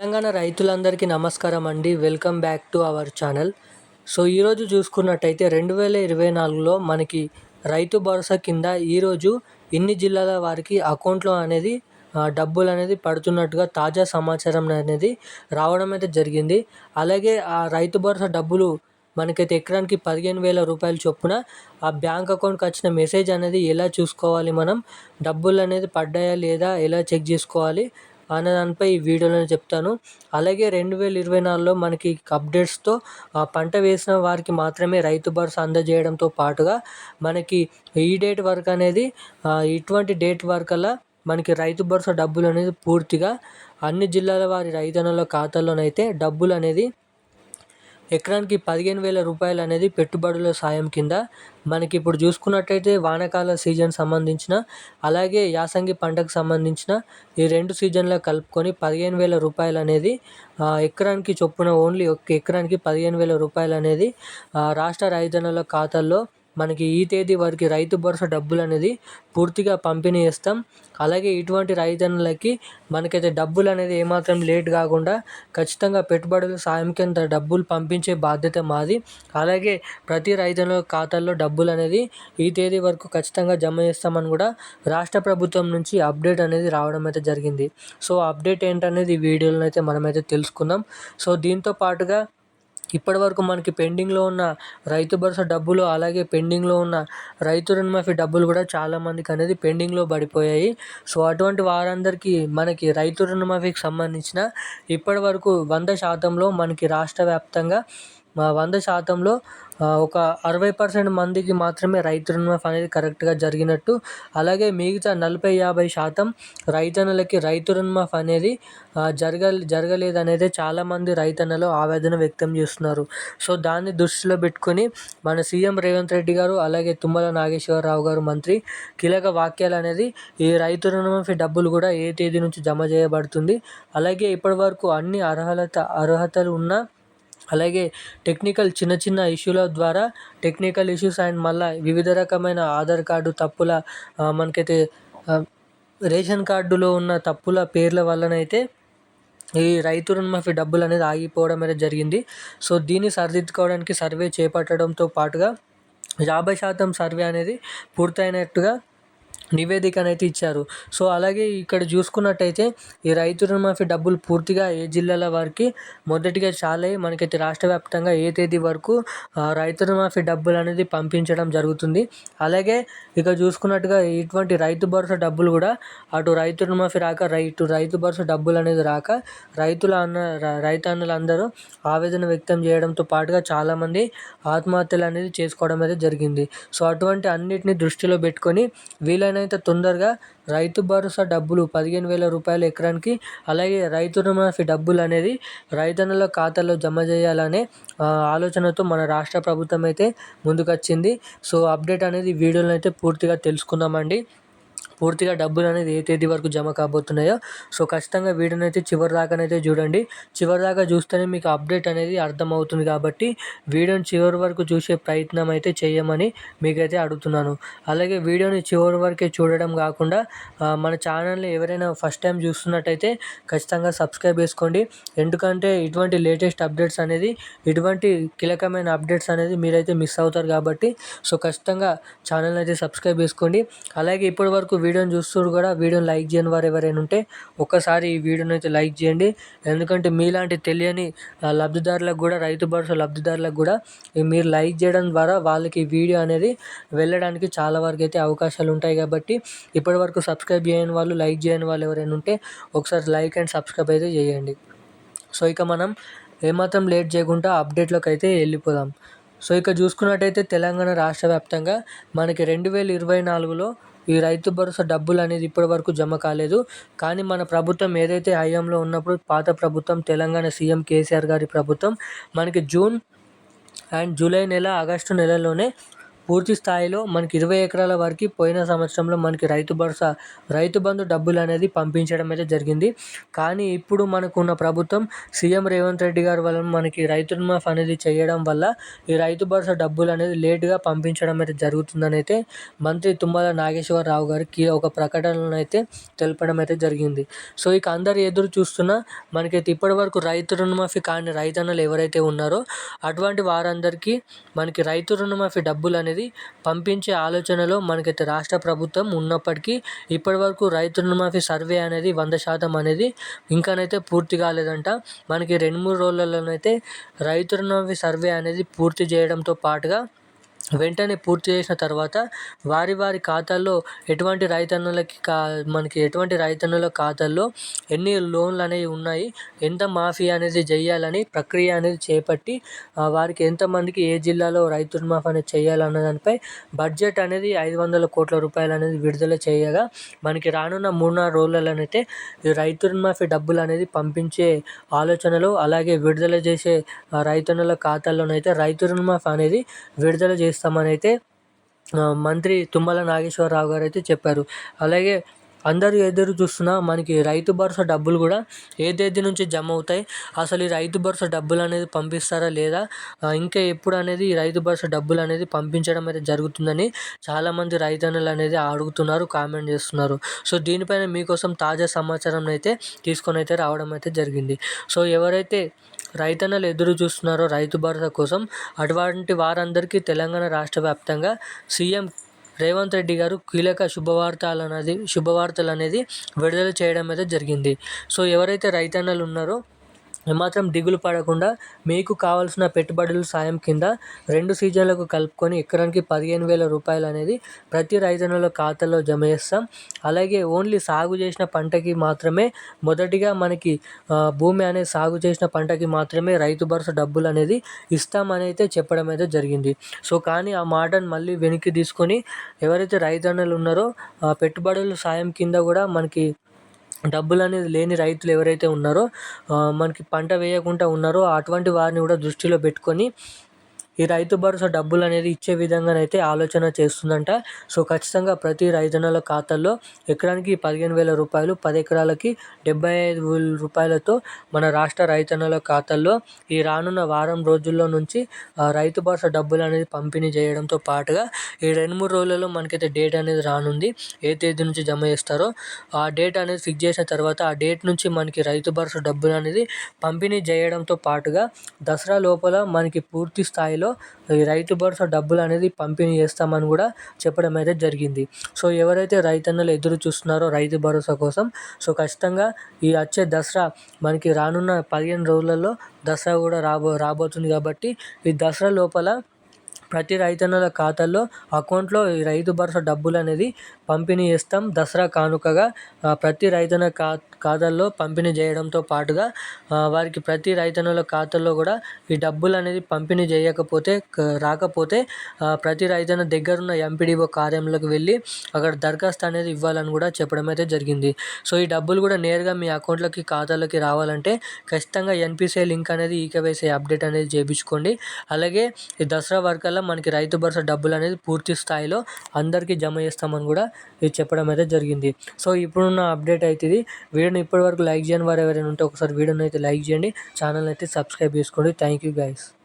తెలంగాణ రైతులందరికీ నమస్కారం అండి. Welcome back to our channel. So ఈరోజు చూసుకున్నట్టయితే రెండు వేల ఇరవై నాలుగులో మనకి రైతు భరోసా కింద ఈరోజు ఇన్ని జిల్లాల వారికి అకౌంట్లో అనేది డబ్బులు అనేది పడుతున్నట్టుగా తాజా సమాచారం అనేది రావడం అయితే జరిగింది. అలాగే ఆ రైతు భరోసా డబ్బులు మనకైతే ఎకరానికి పదిహేను వేల రూపాయలు చొప్పున ఆ బ్యాంక్ అకౌంట్కి వచ్చిన మెసేజ్ అనేది ఎలా చూసుకోవాలి మనం? డబ్బులు అనేది పడ్డాయా లేదా? ఎలా చెక్ చేసుకోవాలి? అనే దానిపై ఈ వీడియోలో చెప్తాను. అలాగే రెండు వేల ఇరవై నాలుగులో మనకి అప్డేట్స్తో పంట వేసిన వారికి మాత్రమే రైతు భరోసా అందజేయడంతో పాటుగా మనకి ఈ డేట్ వరకు అనేది ఇటువంటి డేట్ వరకల్లా మనకి రైతు భరోసా డబ్బులు అనేది పూర్తిగా అన్ని జిల్లాల వారి రైతన్నల ఖాతాల్లోనైతే డబ్బులు అనేది ఎకరానికి పదిహేను వేల రూపాయలు అనేది పెట్టుబడుల సాయం కింద మనకి ఇప్పుడు చూసుకున్నట్టయితే వానాకాల సీజన్ సంబంధించిన అలాగే యాసంగి పంటకు సంబంధించిన ఈ రెండు సీజన్లో కలుపుకొని పదిహేను వేల రూపాయలు అనేది ఎకరానికి చొప్పున ఓన్లీ ఒక ఎకరానికి పదిహేను వేల రూపాయలు అనేది రాష్ట్ర రైతన్నల ఖాతాల్లో మనకి ఈ తేదీ వరకు రైతు భరోసా డబ్బులు అనేది పూర్తిగా పంపిణీ చేస్తాం. అలాగే ఇటువంటి రైతన్నలకి మనకైతే డబ్బులు అనేది ఏమాత్రం లేట్ కాకుండా ఖచ్చితంగా పెట్టుబడులు సాయం కింద డబ్బులు పంపించే బాధ్యత మాది. అలాగే ప్రతి రైతన్న ఖాతాల్లో డబ్బులు అనేది ఈ తేదీ వరకు ఖచ్చితంగా జమ చేస్తామని కూడా రాష్ట్ర ప్రభుత్వం నుంచి అప్డేట్ అనేది రావడం అయితే జరిగింది. సో అప్డేట్ ఏంటనేది ఈ వీడియోలో అయితే మనమైతే తెలుసుకుందాం. సో దీంతో పాటుగా ఇప్పటివరకు మనకి పెండింగ్లో ఉన్న రైతు భరోసా డబ్బులు అలాగే పెండింగ్లో ఉన్న రైతు రుణమాఫీ డబ్బులు కూడా చాలామందికి అనేది పెండింగ్లో పడిపోయాయి. సో అటువంటి వారందరికీ మనకి రైతు రుణమాఫీకి సంబంధించిన ఇప్పటివరకు వంద శాతంలో మనకి రాష్ట్ర వ్యాప్తంగా వంద శాతంలో ఒక అరవై పర్సెంట్ మందికి మాత్రమే రైతు రుణమాఫీ అనేది కరెక్ట్గా జరిగినట్టు. అలాగే మిగతా నలభై యాభై శాతం రైతన్నలకి రైతు రుణమాఫీ అనేది జరగ జరగలేదు అనేది చాలామంది రైతన్నలు ఆవేదన వ్యక్తం చేస్తున్నారు. సో దాన్ని దృష్టిలో పెట్టుకొని మన సీఎం రేవంత్ రెడ్డి గారు అలాగే తుమ్మల నాగేశ్వరరావు గారు మంత్రి కీలక వాక్యాలు అనేది ఈ రైతు రుణమాఫీ డబ్బులు కూడా ఏ తేదీ నుంచి జమ చేయబడుతుంది. అలాగే ఇప్పటివరకు అన్ని అర్హత అర్హతలు ఉన్న అలాగే టెక్నికల్ చిన్న చిన్న ఇష్యూల ద్వారా టెక్నికల్ ఇష్యూస్ అండ్ మళ్ళీ వివిధ రకమైన ఆధార్ కార్డు తప్పుల మనకైతే రేషన్ కార్డులో ఉన్న తప్పుల పేర్ల వల్లనైతే ఈ రైతు రుణమాఫీ డబ్బులు అనేది ఆగిపోవడం అనేది జరిగింది. సో దీన్ని సరిదిద్దుకోవడానికి సర్వే చేపట్టడంతో పాటుగా యాభై శాతం సర్వే అనేది పూర్తయినట్టుగా నివేదికనైతే ఇచ్చారు. సో అలాగే ఇక్కడ చూసుకున్నట్టయితే ఈ రైతు రుణమాఫీ డబ్బులు పూర్తిగా ఏ జిల్లాల వారికి మొదటిగా చాలై. మనకైతే రాష్ట్ర వ్యాప్తంగా ఏ తేదీ వరకు రైతు రుణమాఫీ డబ్బులు అనేది పంపించడం జరుగుతుంది. అలాగే ఇక చూసుకున్నట్టుగా ఇటువంటి రైతు భరోసా డబ్బులు కూడా అటు రైతు రుణమాఫీ రాక రైతు రైతు భరోసా డబ్బులు అనేది రాక రైతుల అన్న రైతన్నులందరూ ఆవేదన వ్యక్తం చేయడంతో పాటుగా చాలామంది ఆత్మహత్యలు అనేది చేసుకోవడం అయితే జరిగింది. సో అటువంటి అన్నిటిని దృష్టిలో పెట్టుకొని వీలైన వీలైనంత తొందరగా రైతు భరోసా డబ్బులు పదిహేను వేల రూపాయలు ఎకరానికి అలాగే రైతు రుణమాఫీ డబ్బులు అనేది రైతన్నల ఖాతాలో జమ చేయాలనే ఆలోచనతో మన రాష్ట్ర ప్రభుత్వం అయితే ముందుకొచ్చింది. సో అప్డేట్ అనేది వీడియోలో అయితే పూర్తిగా తెలుసుకుందామండి. పూర్తిగా డబ్బులు అనేది ఏ తేదీ వరకు జమ కాబోతున్నాయో. సో ఖచ్చితంగా వీడియోని అయితే చివరి దాకానైతే చూడండి. చివరి దాకా చూస్తేనే మీకు అప్డేట్ అనేది అర్థమవుతుంది కాబట్టి వీడియోని చివరి వరకు చూసే ప్రయత్నం అయితే చేయమని మీకైతే అడుగుతున్నాను. అలాగే వీడియోని చివరి వరకే చూడడం కాకుండా మన ఛానల్ని ఎవరైనా ఫస్ట్ టైం చూస్తున్నట్టయితే ఖచ్చితంగా సబ్స్క్రైబ్ చేసుకోండి. ఎందుకంటే ఇటువంటి లేటెస్ట్ అప్డేట్స్ అనేది ఇటువంటి కీలకమైన అప్డేట్స్ అనేది మీరైతే మిస్ అవుతారు కాబట్టి సో ఖచ్చితంగా ఛానల్ అయితే సబ్స్క్రైబ్ చేసుకోండి. అలాగే ఇప్పటి వరకు వీడియో వీడియోని చూస్తూ కూడా వీడియోని లైక్ చేయని వారు ఎవరైనా ఉంటే ఒక్కసారి ఈ వీడియోని అయితే లైక్ చేయండి. ఎందుకంటే మీలాంటి తెలియని లబ్ధిదారులకు కూడా రైతు భరోసా లబ్ధిదారులకు కూడా మీరు లైక్ చేయడం ద్వారా వాళ్ళకి వీడియో అనేది వెళ్ళడానికి చాలా వరకు అయితే అవకాశాలు ఉంటాయి కాబట్టి ఇప్పటి వరకు సబ్స్క్రైబ్ చేయని వాళ్ళు లైక్ చేయని వాళ్ళు ఎవరైనా ఉంటే ఒకసారి లైక్ అండ్ సబ్స్క్రైబ్ అయితే చేయండి. సో ఇక మనం ఏమాత్రం లేట్ చేయకుండా అప్డేట్లోకి అయితే వెళ్ళిపోదాం. సో ఇక చూసుకున్నట్టయితే తెలంగాణ రాష్ట్ర వ్యాప్తంగా మనకి రెండు వేల ఇరవై నాలుగులో ఈ రైతు భరోసా డబ్బులు అనేది ఇప్పటి వరకు జమ కాలేదు. కానీ మన ప్రభుత్వం ఏదైతే హయాంలో ఉన్నప్పుడు పాత ప్రభుత్వం తెలంగాణ సీఎం కేసీఆర్ గారి ప్రభుత్వం మనకి జూన్ అండ్ జూలై నెల ఆగస్టు నెలలోనే పూర్తి స్థాయిలో మనకి ఇరవై ఎకరాల వరకు పోయిన సంవత్సరంలో మనకి రైతు భరోసా రైతు బంధు డబ్బులు అనేది పంపించడం అయితే జరిగింది. కానీ ఇప్పుడు మనకున్న ప్రభుత్వం సీఎం రేవంత్ రెడ్డి గారి వల్ల మనకి రైతు రుణమాఫీ అనేది చేయడం వల్ల ఈ రైతు భరోసా డబ్బులు అనేది లేటుగా పంపించడం అయితే జరుగుతుందని అయితే మంత్రి తుమ్మల నాగేశ్వరరావు గారికి ఒక ప్రకటనను అయితే తెలపడం అయితే జరిగింది. సో ఇక అందరు ఎదురు చూస్తున్నా మనకైతే ఇప్పటి వరకు రైతు రుణమాఫీ కాని రైతన్నలు ఎవరైతే ఉన్నారో అటువంటి వారందరికీ మనకి రైతు రుణమాఫీ డబ్బులు అనేది పంపించే ఆలోచనలో మనకైతే రాష్ట్ర ప్రభుత్వం ఉన్నప్పటికీ ఇప్పటివరకు రైతు రుణమాఫీ సర్వే అనేది వంద శాతం అనేది ఇంకానైతే పూర్తి కాలేదంట. మనకి రెండు మూడు రోజులలోనైతే రైతు రుణమాఫీ సర్వే అనేది పూర్తి చేయడంతో పాటుగా వెంటనే పూర్తి చేసిన తర్వాత వారి వారి ఖాతాల్లో ఎటువంటి రైతన్నులకి కా మనకి ఎటువంటి రైతన్నుల ఖాతాల్లో ఎన్ని లోన్లు అనేవి ఉన్నాయి ఎంత మాఫీ అనేది చేయాలని ప్రక్రియ అనేది చేపట్టి వారికి ఎంతమందికి ఏ జిల్లాలో రైతు రుణమాఫీ అనేది చేయాలన్న దానిపై బడ్జెట్ అనేది ఐదు వందల కోట్ల రూపాయలు అనేది విడుదల చేయగా మనకి రానున్న మూడు నాలుగు రోజులలోనైతే ఈ రైతు రుణమాఫీ డబ్బులు అనేది పంపించే ఆలోచనలో అలాగే విడుదల చేసే రైతన్నుల ఖాతాల్లోనైతే రైతు రుణమాఫీ అనేది విడుదల చేసి చేస్తామని అయితే మంత్రి తుమ్మల నాగేశ్వరరావు గారు అయితే చెప్పారు. అలాగే అందరూ ఎదురు చూస్తున్న మనకి రైతు భరోసా డబ్బులు కూడా ఏ తేదీ నుంచి జమ అవుతాయి? అసలు ఈ రైతు భరోసా డబ్బులు అనేది పంపిస్తారా లేదా? ఇంకా ఎప్పుడు అనేది ఈ రైతు భరోసా డబ్బులు అనేది పంపించడం అయితే జరుగుతుందని చాలామంది రైతన్నులు అనేది అడుగుతున్నారు కామెంట్ చేస్తున్నారు. సో దీనిపైన మీకోసం తాజా సమాచారం అయితే తీసుకొని అయితే రావడం అయితే జరిగింది. సో ఎవరైతే రైతన్నలు ఎదురు చూస్తున్నారో రైతు భరోసా కోసం. అటువంటి వారందరికీ తెలంగాణ రాష్ట్ర వ్యాప్తంగా సీఎం రేవంత్ రెడ్డి గారు కీలక శుభవార్తలు అనేది శుభవార్తలు అనేది విడుదల చేయడం అయితే జరిగింది. సో ఎవరైతే రైతన్నలు ఉన్నారో ఏమాత్రం దిగులు పడకుండా మీకు కావాల్సిన పెట్టుబడుల సాయం కింద రెండు సీజన్లకు కలుపుకొని ఎకరానికి పదిహేను వేల రూపాయలు అనేది ప్రతి రైతన్నుల ఖాతాలో జమ చేస్తాం. అలాగే ఓన్లీ సాగు చేసిన పంటకి మాత్రమే మొదటిగా మనకి భూమి అనేది సాగు చేసిన పంటకి మాత్రమే రైతు భరోసా డబ్బులు అనేది ఇస్తామని అయితే చెప్పడం అయితే జరిగింది. సో కానీ ఆ మాటను మళ్ళీ వెనక్కి తీసుకొని ఎవరైతే రైతన్నలు ఉన్నారో పెట్టుబడుల సాయం కింద కూడా మనకి డబ్బులు అనేది లేని రైతులు ఎవరైతే ఉన్నారో మనకి పంట వేయకుండా ఉన్నారో అటువంటి వారిని కూడా దృష్టిలో పెట్టుకొని ఈ రైతు భరోసా డబ్బులు అనేది ఇచ్చే విధంగానైతే ఆలోచన చేస్తుందంట. సో ఖచ్చితంగా ప్రతి రైతన్నల ఖాతాల్లో ఎకరానికి పదిహేను వేల రూపాయలు పది ఎకరాలకి డెబ్బై ఐదు వేల రూపాయలతో మన రాష్ట్ర రైతన్నల ఖాతాల్లో ఈ రానున్న వారం రోజుల్లో నుంచి రైతు భరోసా డబ్బులు అనేది పంపిణీ చేయడంతో పాటుగా ఈ రెండు మూడు రోజులలో మనకైతే డేట్ అనేది రానుంది. ఏ తేదీ నుంచి జమ చేస్తారో ఆ డేట్ అనేది ఫిక్స్ చేసిన తర్వాత ఆ డేట్ నుంచి మనకి రైతు భరోసా డబ్బులు అనేది పంపిణీ చేయడంతో పాటుగా దసరా లోపల మనకి పూర్తి స్థాయిలో ఈ రైతు భరోసా డబ్బులు అనేది పంపిణీ చేస్తామని కూడా చెప్పడం అయితే జరిగింది. సో ఎవరైతే రైతన్నలు ఎదురు చూస్తున్నారో రైతు భరోసా కోసం సో ఖచ్చితంగా ఈ వచ్చే దసరా మనకి రానున్న పదిహేను రోజులలో దసరా కూడా రాబో రాబోతుంది కాబట్టి ఈ దసరా లోపల ప్రతి రైతన్నల ఖాతాల్లో అకౌంట్లో ఈ రైతు భరోసా డబ్బులు అనేది పంపిణీ చేస్తాం. దసరా కానుకగా ప్రతి రైతన్న ఖా ఖాతాల్లో పంపిణీ చేయడంతో పాటుగా వారికి ప్రతి రైతన్నుల ఖాతాల్లో కూడా ఈ డబ్బులు అనేది పంపిణీ చేయకపోతే రాకపోతే ప్రతి రైతన్న దగ్గరున్న ఎంపీడీఓ కార్యాలయంలోకి వెళ్ళి అక్కడ దరఖాస్తు అనేది ఇవ్వాలని కూడా చెప్పడం అయితే జరిగింది. సో ఈ డబ్బులు కూడా నేరుగా మీ అకౌంట్లోకి ఖాతాలోకి రావాలంటే ఖచ్చితంగా ఎన్పిసిఐ లింక్ అనేది ఈకేవైసీ అప్డేట్ అనేది చేయించుకోండి. అలాగే ఈ దసరా వరకల్లా మనకి రైతు భరోసా డబ్బులు అనేది పూర్తి స్థాయిలో అందరికీ జమ చేస్తామని కూడా ఇది చెప్పడం అయితే జరిగింది. సో ఇప్పుడున్న అప్డేట్ అయితే ఇది. వీడియోని ఇప్పటివరకు లైక్ చేయని వారు ఎవరైనా ఉంటే ఒకసారి వీడియోని అయితే లైక్ చేయండి. ఛానల్ అయితే సబ్స్క్రైబ్ చేసుకోండి. Thank you guys